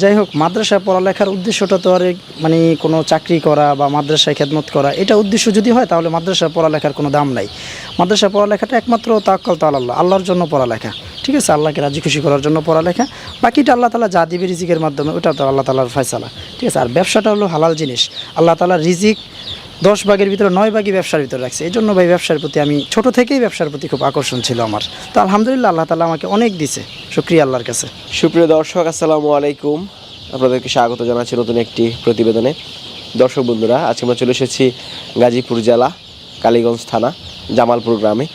যাই হোক, মাদ্রাসায় পড়ালেখার উদ্দেশ্যটা তো আর মানে কোনো চাকরি করা বা মাদ্রাসায় খেদমত করা, এটা উদ্দেশ্য যদি হয় তাহলে মাদ্রাসায় পড়ালেখার কোনো দাম নাই। মাদ্রাসায় পড়ালেখাটা একমাত্র তাক্কাল তাল আল্লাহ আল্লাহর জন্য পড়ালেখা। ঠিক আছে, আল্লাহকে রাজি খুশি করার জন্য পড়ালেখা। বাকিটা আল্লাহ তালা যা দিবে রিজিকের মাধ্যমে, ওটা তো আল্লাহ তালার ফয়সালা। ঠিক আছে, আর ব্যবসাটা হলো হালাল জিনিস। আল্লাহ তালা রিজিক দশ ভাগের ভিতরে নয় ভাগই ব্যবসার ভিতরে রাখছে। এই জন্য ভাই ব্যবসার প্রতি আমি ছোট থেকেই ব্যবসার প্রতি খুব আকর্ষণ ছিল আমার। তো আলহামদুলিল্লাহ আল্লাহ তালা আমাকে অনেক দিছে শুক্রিয়া আল্লাহর কাছে। সুপ্রিয় দর্শক, আসসালামু আলাইকুম। আপনাদেরকে স্বাগত জানাচ্ছি নতুন একটি প্রতিবেদনে। দর্শক বন্ধুরা, আজকে আমরা চলে এসেছি গাজীপুর জেলা, কালীগঞ্জ থানা, জামালপুর গ্রামে।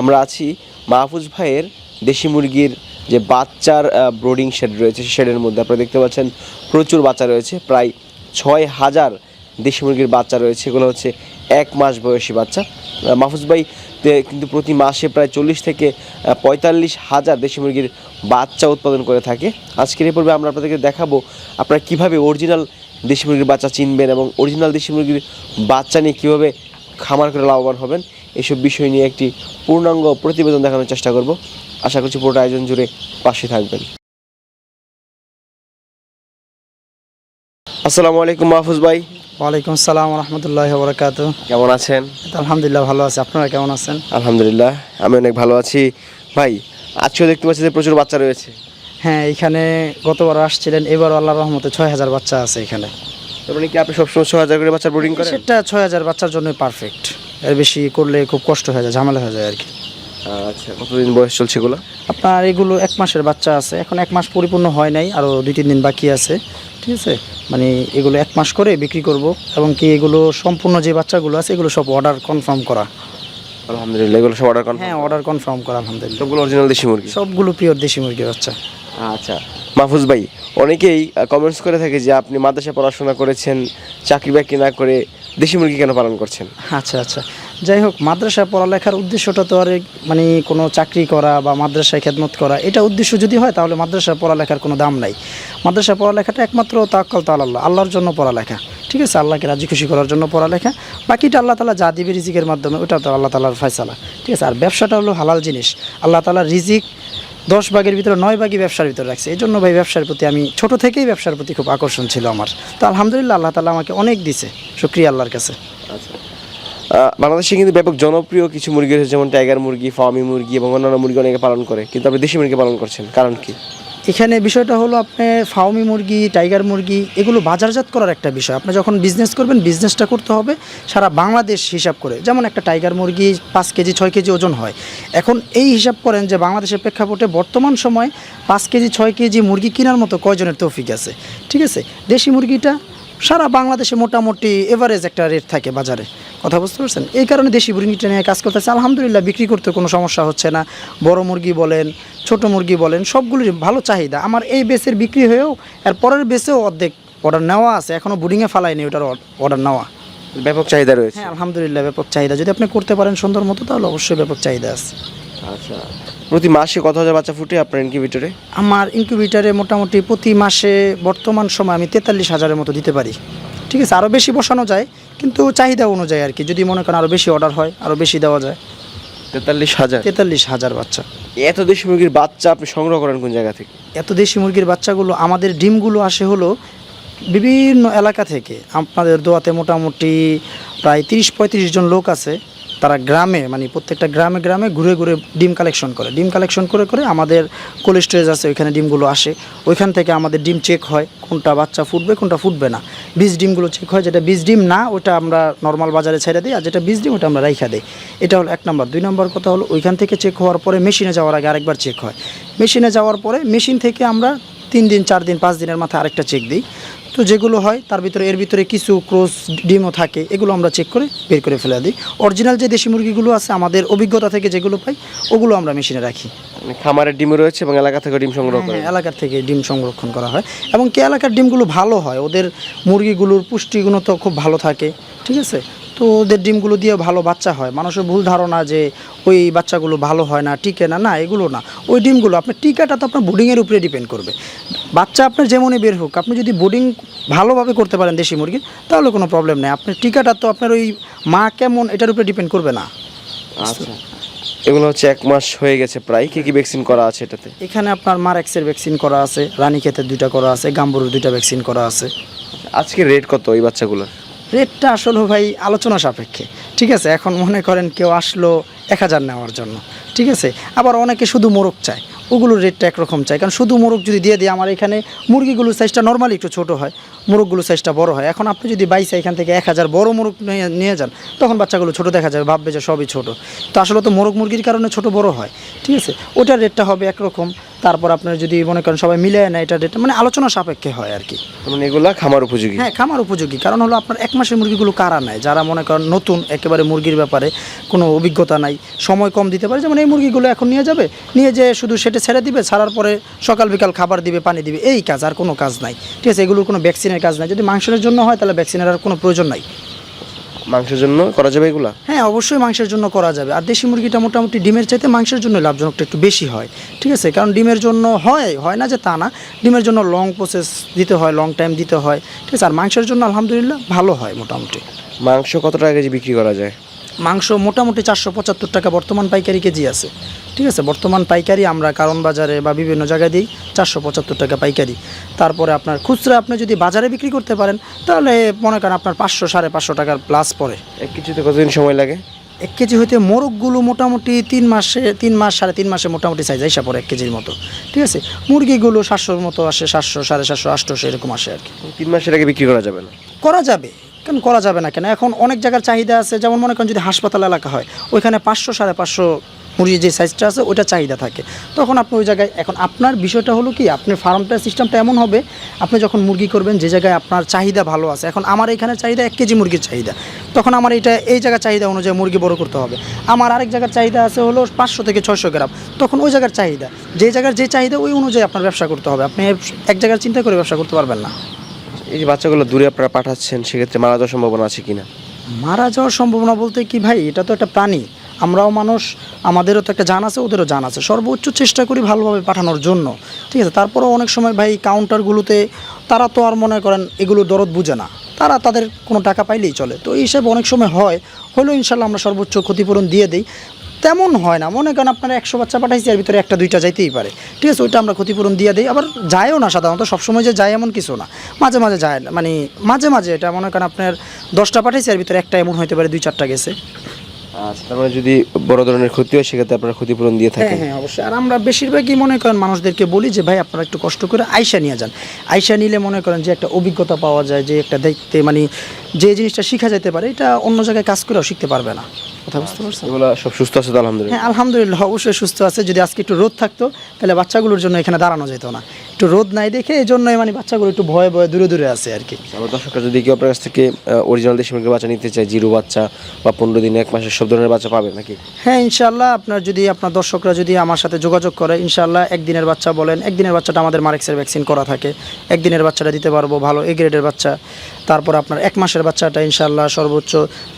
আমরা আছি মাহফুজ ভাইয়ের দেশি মুরগির যে বাচ্চার ব্রোডিং শেড রয়েছে শেডের মধ্যে। আপনারা দেখতে পাচ্ছেন প্রচুর বাচ্চা রয়েছে, প্রায় ছয় হাজার দেশি মুরগির বাচ্চা রয়েছে, এগুলো হচ্ছে এক মাস বয়সী বাচ্চা। মাহফুজ ভাই কিন্তু প্রতি মাসে প্রায় চল্লিশ থেকে পঁয়তাল্লিশ হাজার দেশি মুরগির বাচ্চা উৎপাদন করে থাকে। আজকের এই পর্বে আমরা আপনাদেরকে দেখাবো আপনারা কীভাবে অরিজিনাল দেশি মুরগির বাচ্চা চিনবেন এবং অরিজিনাল দেশি মুরগির বাচ্চা নিয়ে কীভাবে খামার করে লাভবান হবেন, এসব বিষয় নিয়ে একটি পূর্ণাঙ্গ প্রতিবেদন দেখানোর চেষ্টা করব। আশা করছি পুরোটা আয়োজন জুড়ে পাশে থাকবেন। আসসালামু আলাইকুম মাহফুজ ভাই। ওয়ালাইকুম আসসালাম রহমতুল্লাহ বরকাত কেমন আছেন? আলহামদুলিল্লাহ ভালো আছে। আপনারা কেমন আছেন? আলহামদুলিল্লাহ আমি অনেক ভালো আছি। ভাই আজকেও দেখতে পাচ্ছি যে প্রচুর বাচ্চা রয়েছে। হ্যাঁ এখানে গতবার আসছিলেন এবার আল্লাহ রহমতে ছয় হাজার বাচ্চা আছে এখানে। তার মানে কি আপনি সবসময় ছ হাজার করে বাচ্চা ব্রিডিং করেন? সেটা ছয় হাজার বাচ্চার জন্য পারফেক্ট এর বেশি করলে খুব কষ্ট হয়ে যায় ঝামেলা হয়ে যায় আর কি। আচ্ছা কতদিন বয়স চলছে এগুলো? আপনার এগুলো এক মাসের বাচ্চা আছে। এখন এক মাস পরিপূর্ণ হয় নাই আরও দুই তিন দিন বাকি আছে। ঠিক আছে? মানে এগুলো এক মাস করে বিক্রি করব এবং কি এগুলো সম্পূর্ণ যে বাচ্চাগুলো আছে এগুলো সব অর্ডার কনফার্ম করা। আলহামদুলিল্লাহ এগুলো সব অর্ডার করেন হ্যাঁ অর্ডার কনফার্ম করা আলহামদুলিল্লাহ। সবগুলো অরিজিনাল দেশি মুরগি? সবগুলো পিওর দেশি মুরগির বাচ্চা। আচ্ছা। মাহফুজ ভাই অনেকেই কমেন্টস করে থাকে যে আপনি মাদ্রাসা পড়াশোনা করেছেন চাকরি বাকরি না করে দেশি মুরগি কেন পালন করছেন? আচ্ছা আচ্ছা। যাই হোক, মাদ্রাসায় পড়ালেখার উদ্দেশ্যটা তো আর মানে কোনো চাকরি করা বা মাদ্রাসায় খেদমত করা, এটা উদ্দেশ্য যদি হয় তাহলে মাদ্রাসায় পড়ালেখার কোনো দাম নাই। মাদ্রাসায় পড়ালেখাটা একমাত্র তাক্কাল তাল আল্লাহ আল্লাহর জন্য পড়ালেখা। ঠিক আছে, আল্লাহকে রাজি খুশি করার জন্য পড়ালেখা। বাকিটা আল্লাহ তালা যা দিবে রিজিকের মাধ্যমে, ওটা তো আল্লাহ তালার ফয়সালা। ঠিক আছে, আর ব্যবসাটা হলো হালাল জিনিস। আল্লাহ তালা রিজিক দশ ভাগের ভিতরে নয় ভাগই ব্যবসার ভিতরে রাখছে। এই জন্য ভাই ব্যবসার প্রতি আমি, ছোট থেকেই ব্যবসার প্রতি খুব আকর্ষণ ছিল আমার। তো আলহামদুলিল্লাহ, আল্লাহ তালা আমাকে অনেক দিছে। শুক্রিয়া আল্লাহর কাছে। আচ্ছা। বাংলাদেশে কিন্তু ব্যাপক জনপ্রিয় কিছু মুরগি রয়েছে, যেমন টাইগার মুরগি ফার্মি মুরগি এবং অন্যান্য মুরগি অনেকে পালন করে। কিন্তু আপনি দেশি মুরগি পালন করছেন, কারণ কি? এখানে বিষয়টা হলো আপনি ফাউমি মুরগি টাইগার মুরগি, এগুলো বাজারজাত করার একটা বিষয়। আপনি যখন বিজনেস করবেন বিজনেসটা করতে হবে সারা বাংলাদেশ হিসাব করে। যেমন একটা টাইগার মুরগি পাঁচ কেজি, ছয় কেজি ওজন হয়। এখন এই হিসাব করেন যে বাংলাদেশের প্রেক্ষাপটে বর্তমান সময় পাঁচ কেজি, ছয় কেজি মুরগি কেনার মতো কয়জনের তৌফিক আছে? ঠিক আছে? দেশি মুরগিটা সারা বাংলাদেশে মোটামুটি এভারেজ একটা রেট থাকে বাজারে। কথা বুঝতে পারছেন? এই কারণে দেশি মুরগিটা নিয়ে কাজ করতেছে। আলহামদুলিল্লাহ বিক্রি করতে কোনো সমস্যা হচ্ছে না। বড় মুরগি বলেন ছোট মুরগি বলেন সবগুলির ভালো চাহিদা। আমার এই বেসের বিক্রি হয়েও আর পরের বেসেও অর্ধেক অর্ডার নেওয়া আছে। এখনও বুডিংয়ে ফালাইনি ওটার অর্ডার নেওয়া। ব্যাপক চাহিদা রয়েছে। হ্যাঁ আলহামদুলিল্লাহ ব্যাপক চাহিদা। যদি আপনি করতে পারেন সুন্দর মতো তাহলে অবশ্যই ব্যাপক চাহিদা আছে। আচ্ছা। প্রতি মাসে কত হাজার বাচ্চা ফুটে আপনার ইনকিউবেটরে আমার ইনকিউবেটারে মোটামুটি প্রতি মাসে বর্তমান সময় আমি তেতাল্লিশ হাজারের মতো দিতে পারি। ঠিক আছে আরও বেশি বসানো যায় কিন্তু চাহিদা অনুযায়ী আর কি যদি মনে করেন আরও বেশি অর্ডার হয় আরও বেশি দেওয়া যায়। তেতাল্লিশ হাজার? তেতাল্লিশ হাজার বাচ্চা। এত দেশি মুরগির বাচ্চা আপনি সংগ্রহ করেন কোন জায়গা থেকে? এত দেশি মুরগির বাচ্চাগুলো আমাদের ডিমগুলো আসে হলো বিভিন্ন এলাকা থেকে। আপনাদের দোয়াতে মোটামুটি প্রায় তিরিশ পঁয়ত্রিশ জন লোক আছে। তারা গ্রামে মানে প্রত্যেকটা গ্রামে গ্রামে ঘুরে ঘুরে ডিম কালেকশন করে। ডিম কালেকশন করে করে আমাদের কোল্ড স্টোরেজ আছে, ওইখানে ডিমগুলো আসে। ওইখান থেকে আমাদের ডিম চেক হয়, কোনটা বাচ্চা ফুটবে, কোনটা ফুটবে না। বীজ ডিমগুলো চেক হয়, যেটা বীজ ডিম না, ওটা আমরা নর্মাল বাজারে ছেড়ে দিই, আর যেটা বীজ ডিম, ওটা আমরা রাইখা দিই। এটা হলো এক নম্বর। দুই নম্বর কথা হলো, ওইখান থেকে চেক হওয়ার পরে মেশিনে যাওয়ার আগে আরেকবার চেক হয়। মেশিনে যাওয়ার পরে মেশিন থেকে আমরা তিন দিন, চার দিন, পাঁচ দিনের মাথায় আরেকটা চেক দিই। তো যেগুলো হয় তার ভিতরে এর ভিতরে কিছু ক্রোস ডিমও থাকে এগুলো আমরা চেক করে বের করে ফেলে দিই। অরিজিনাল যে দেশি মুরগিগুলো আছে আমাদের অভিজ্ঞতা থেকে যেগুলো পাই ওগুলো আমরা মেশিনে রাখি। মানে খামারের ডিম রয়েছে এবং এলাকা থেকে ডিম সংগ্রহ করে করেন হ্যাঁ, এলাকার থেকে ডিম সংরক্ষণ করা হয়। এবং কে এলাকার ডিমগুলো ভালো হয় ওদের মুরগিগুলোর পুষ্টিগুণ তো খুব ভালো থাকে ঠিক আছে? তো ওদের ডিমগুলো দিয়ে ভালো বাচ্চা হয়। মানুষের ভুল ধারণা যে ওই বাচ্চাগুলো ভালো হয় না টিকে না না এগুলো না। ওই ডিমগুলো আপনার টিকাটা তো আপনার বোর্ডিংয়ের উপরে ডিপেন্ড করবে। বাচ্চা আপনার যেমনই বের হোক আপনি যদি বোর্ডিং ভালোভাবে করতে পারেন দেশি মুরগির তাহলে কোনো প্রবলেম নেই। আপনার টিকাটা তো আপনার ওই মা কেমন এটার উপরে ডিপেন্ড করবে না। আচ্ছা। এগুলো হচ্ছে এক মাস হয়ে গেছে প্রায়। কি কি ভ্যাকসিন করা আছে এটাতে? এখানে আপনার মারেক্সের ভ্যাকসিন করা আছে রানীক্ষেতের দুইটা করা আছে গাম্বুরের দুইটা ভ্যাকসিন করা আছে। আজকে রেট কত এই বাচ্চাগুলোর? রেটটা আসলে ভাই আলোচনা সাপেক্ষে। ঠিক আছে? এখন মনে করেন কেউ আসলো এক হাজার নেওয়ার জন্য। ঠিক আছে? আবার অনেকে শুধু মোরগ চায়। ওগুলোর রেটটা একরকম চাই কারণ শুধু মোরগ যদি দিয়ে দিই আমার এখানে মুরগিগুলোর সাইজটা নর্মালি একটু ছোট হয়। মোরগগুলোর সাইজটা বড় হয়। এখন আপনি যদি বাইসে এখান থেকে এক হাজার বড় মোরগ নিয়ে যান তখন বাচ্চাগুলো ছোটো দেখা যাবে ভাববে যে সবই ছোট। তো আসলে তো মোরগ মুরগির কারণে ছোট বড় হয় ঠিক আছে? ওটার রেটটা হবে একরকম। তারপর আপনার যদি মনে করেন সবাই মিলে নেয় এটার রেটটা মানে আলোচনা সাপেক্ষে হয় আর কি। মানে এগুলা খামার উপযোগী? হ্যাঁ খামার উপযোগী। কারণ হলো আপনার এক মাসের মুরগিগুলো কারা নেয়? যারা মনে করেন নতুন একেবারে মুরগির ব্যাপারে কোনো অভিজ্ঞতা নাই সময় কম দিতে পারে। যেমন এই মুরগিগুলো এখন নিয়ে যাবে নিয়ে যে শুধু সেটে ছেড়ে দিবে ছাড়ার পরে সকাল বিকাল খাবার দিবে পানি দিবে এই কাজ আর কোনো কাজ নাই ঠিক আছে? এগুলোর কোনো ভ্যাকসিনের কাজ নাই। যদি মাংসের জন্য হয় তাহলে ভ্যাকসিনের আর কোনো প্রয়োজন নাই। মাংসের জন্য করা যাবে এগুলো? হ্যাঁ অবশ্যই মাংসের জন্য করা যাবে। আর দেশি মুরগিটা মোটামুটি ডিমের চাইতে মাংসের জন্য লাভজনকটা একটু বেশি হয়। ঠিক আছে? কারণ ডিমের জন্য হয় হয় না যে তা না। ডিমের জন্য লং প্রসেস দিতে হয় লং টাইম দিতে হয়। ঠিক আছে? আর মাংসের জন্য আলহামদুলিল্লাহ ভালো হয় মোটামুটি। মাংস কত টাকা কেজি বিক্রি করা যায়? মাংস মোটামুটি চারশো পঁচাত্তর টাকা বর্তমান পাইকারি কেজি আছে। ঠিক আছে? বর্তমান পাইকারি আমরা কারণ বাজারে বা বিভিন্ন জায়গায় দিই চারশো পঁচাত্তর টাকা পাইকারি। তারপরে আপনার খুচরা আপনি যদি বাজারে বিক্রি করতে পারেন তাহলে মনে করেন আপনার পাঁচশো সাড়ে পাঁচশো টাকার প্লাস পড়ে। এক কিছুতে কতদিন সময় লাগে? এক কেজি হইতে মোরগগুলো মোটামুটি তিন মাসে তিন মাস সাড়ে তিন মাসে মোটামুটি সাইজ আইসা পড়ে এক কেজির মতো। ঠিক আছে? মুরগিগুলো সাতশোর মতো আসে সাতশো সাড়ে সাতশো আটশোশো এরকম আসে আর কি। তিন মাসের আগে বিক্রি করা যাবে না? করা যাবে। কেন করা যাবে না কেন? এখন অনেক জায়গার চাহিদা আছে, যেমন মনে করেন যদি হাসপাতাল এলাকা হয়, ওইখানে পাঁচশো সাড়ে পাঁচশো মুরগির যে সাইজটা আছে ওইটা চাহিদা থাকে। তখন আপনি ওই জায়গায়, এখন আপনার বিষয়টা হলো কি, আপনার ফার্মটার সিস্টেমটা এমন হবে, আপনি যখন মুরগি করবেন, যে জায়গায় আপনার চাহিদা ভালো আছে, এখন আমার এখানে চাহিদা এক কেজি মুরগির চাহিদা। তখন আমার এটা, এই জায়গার চাহিদা অনুযায়ী মুরগি বড় করতে হবে। আমার আরেক জায়গার চাহিদা আছে হলো পাঁচশো থেকে ছয়শো গ্রাম। তখন ওই জায়গার চাহিদা, যে জায়গার যে চাহিদা, ওই অনুযায়ী আপনার ব্যবসা করতে হবে। আপনি এক জায়গার চিন্তা করে ব্যবসা করতে পারবেন না। এই যে বাচ্চাগুলো দূরে আপনারা পাঠাচ্ছেন, সেক্ষেত্রে মারা যাওয়ার সম্ভাবনা আছে কিনা? মারা যাওয়ার সম্ভাবনা বলতে কি ভাই, এটা তো একটা প্রাণী। আমরাও মানুষ, আমাদেরও তো একটা জান আছে, ওদেরও জান আছে। সর্বোচ্চ চেষ্টা করি ভালোভাবে পাঠানোর জন্য। ঠিক আছে, তারপরেও অনেক সময় ভাই কাউন্টারগুলোতে তারা তো আর মনে করেন এগুলো দরদ বুঝে না। তারা তাদের কোনো টাকা পাইলেই চলে। তো এই হিসাবে অনেক সময় হয়। হলেও ইনশাল্লাহ আমরা সর্বোচ্চ ক্ষতিপূরণ দিয়ে দিই। তেমন হয় না। মনে করেন আপনারা একশো বাচ্চা পাঠাইছি এর ভিতরে একটা দুইটা যাইতেই পারে। ঠিক আছে ওইটা আমরা ক্ষতিপূরণ দিয়ে দিই। আবার যায়ও না সাধারণত সবসময় যে যায় এমন কিছু না। মাঝে মাঝে যায় না। মানে মাঝে মাঝে এটা মনে করেন আপনার দশটা পাঠাইছি এর ভিতরে একটা এমন হতে পারে দুই চারটা গেছে। আচ্ছা তার মানে যদি বড় ধরনের ক্ষতি হয় সেক্ষেত্রে আপনারা ক্ষতিপূরণ দিয়ে হ্যাঁ থাকেন। হ্যাঁ অবশ্যই। আর আমরা বেশিরভাগই মনে করেন মানুষদেরকে বলি যে ভাই আপনারা একটু কষ্ট করে আইসা নিয়ে যান। আইসা নিলে মনে করেন যে একটা অভিজ্ঞতা পাওয়া যায় যে একটা দেখতে মানে যে জিনিসটা শেখা যেতে পারে এটা অন্য জায়গায় কাজ করেও শিখতে পারবে না। কথা বুঝতে পারছেন এগুলো সব সুস্থ আছে আলহামদুলিল্লাহ। হ্যাঁ আলহামদুলিল্লাহ অবশ্যই সুস্থ আছে। যদি আজকে একটু রোদ থাকতো তাহলে বাচ্চাগুলোর জন্য এখানে দাঁড়ানো যেত না। একটু রোদ নাই দেখে এই জন্যই মানে বাচ্চাগুলো একটু ভয়ে ভয়ে দূরে দূরে আছে আর কি। আমার দর্শকরা যদি কেউ আপনার কাছ থেকে অরিজিনাল দেশি মুরগির বাচ্চা নিতে চায় জিরো বাচ্চা বা পনেরো দিন এক মাসের সব ধরনের বাচ্চা পাবে নাকি? হ্যাঁ ইনশাল্লাহ আপনার যদি আপনার দর্শকরা যদি আমার সাথে যোগাযোগ করে ইনশাল্লাহ একদিনের বাচ্চা বলেন একদিনের বাচ্চাটা আমাদের মারেক্সের ভ্যাকসিন করা থাকে। একদিনের বাচ্চাটা দিতে পারব ভালো এ গ্রেডের বাচ্চা। তারপর আপনার এক মাসের বাচ্চাটা ইনশাল্লাহ সর্বোচ্চ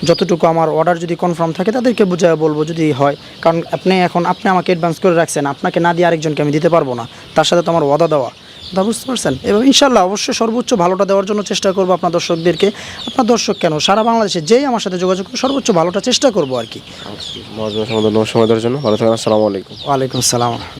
যতটুকু আমার অর্ডার যদি কনফার্ম থাকে তাদেরকে বুঝায় বলব যদি হয়। কারণ আপনি এখন আপনি আমাকে অ্যাডভান্স করে রাখছেন আপনাকে না দিয়ে আরেকজনকে আমি দিতে পারব না। তার সাথে তো আমার ওয়াদা দেওয়া। তা বুঝতে পারছেন? এবং ইনশাল্লাহ অবশ্যই সর্বোচ্চ ভালোটা দেওয়ার জন্য চেষ্টা করব আপনার দর্শকদেরকে। আপনার দর্শক কেন? সারা বাংলাদেশে যেই আমার সাথে যোগাযোগ করে সর্বোচ্চ ভালোটা চেষ্টা করব আর কি। সময় দেওয়ার জন্য। ভালো থাকেন আসসালামু আলাইকুম। ওয়ালাইকুম আসসালাম।